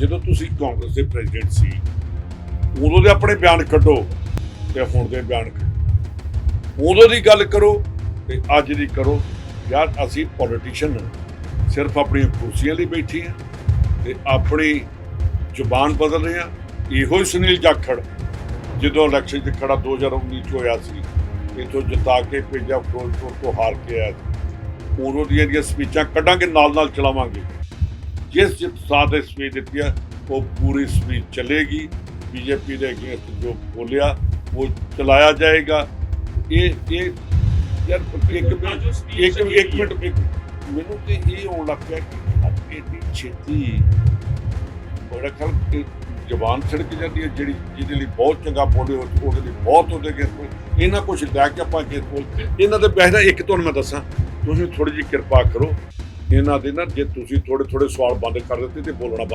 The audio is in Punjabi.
ਜਦੋਂ ਤੁਸੀਂ ਕਾਂਗਰਸ ਦੇ ਪ੍ਰੈਜ਼ੀਡੈਂਟ ਸੀ, ਉਦੋਂ ਦੇ ਆਪਣੇ ਬਿਆਨ ਕੱਢੋ ਤੇ ਹੁਣ ਦੇ ਬਿਆਨ ਕੱਢੋ। ਉਦੋਂ ਦੀ ਗੱਲ ਕਰੋ ਤੇ ਅੱਜ ਦੀ ਕਰੋ। ਯਾਰ, ਅਸੀਂ ਪੋਲੀਟੀਸ਼ੀਅਨ ਸਿਰਫ ਆਪਣੀਆਂ ਕੁਰਸੀਆਂ ਲਈ ਬੈਠੇ ਹਾਂ ਤੇ ਆਪਣੀ ਜ਼ੁਬਾਨ ਬਦਲ ਰਹੇ ਹਾਂ। ਇਹੋ ਹੀ ਸੁਨੀਲ ਜਾਖੜ, ਜਦੋਂ ਇਲੈਕਸ਼ਨ 'ਚ ਖੜਾ 2019 ਚ ਹੋਇਆ ਸੀ, ਇਥੋਂ ਜਿਤਾ ਕੇ ਭੇਜਿਆ, ਫਿਰੋਜ਼ਪੁਰ ਤੋਂ ਹਾਰ ਕੇ ਆਇਆ ਉਦੋਂ ਦੀਆਂ ਦੀਆਂ ਸਪੀਚਾਂ ਕੱਢਾਂਗੇ ਨਾਲ ਨਾਲ ਚਲਾਵਾਂਗੇ। ਜਿਸ ਜਿਸ ਸਾਥ ਦੇ ਸਪੀਚ ਦਿੱਤੀ ਹੈ ਉਹ ਪੂਰੀ ਸਪੀਚ ਚੱਲੇਗੀ। ਬੀਜੇਪੀ ਦੇ ਅਗੇਂਸਟ ਜੋ ਬੋਲਿਆ ਉਹ ਚਲਾਇਆ ਜਾਏਗਾ। ਇਹ ਇਹ ਯਾਰ ਇੱਕ ਇੱਕ ਇੱਕ ਮਿੰਟ ਮੈਨੂੰ ਤੇ ਇਹ ਹੋਣ ਲੱਗ ਪਿਆ ਕਿ ਅੱਜ ਏਡੀ ਛੇਤੀ ਬੜਾ ਖਲ ਕਿ ਜ਼ਬਾਨ ਛਿੜਕ ਜਾਂਦੀ ਹੈ ਜਿਹੜੀ ਜਿਹਦੇ ਲਈ ਬਹੁਤ ਚੰਗਾ ਬੋਲੇ ਉਹ- ਉਹਦੇ ਲਈ ਬਹੁਤ ਉਹਦੇ ਅਗੇਂਸਟ ਇਹਨਾਂ ਕੁਝ ਲੈ ਕੇ ਆਪਾਂ ਬੋਲ ਇਹਨਾਂ ਦੇ ਬਹਿਣਾ ਇੱਕ ਤੁਹਾਨੂੰ ਮੈਂ ਦੱਸਾਂ। ਤੁਸੀਂ ਥੋੜੀ ਜਿਹੀ ਕਿਰਪਾ ਕਰੋ। ਇਹਨਾਂ ਦੇ ਨਾ ਜੇ ਤੁਸੀਂ ਥੋੜੇ ਥੋੜੇ ਸਵਾਲ ਬੰਦ ਕਰ ਦਿੱਤੇ ਤੇ ਬੋਲਣਾ ਬੰਦ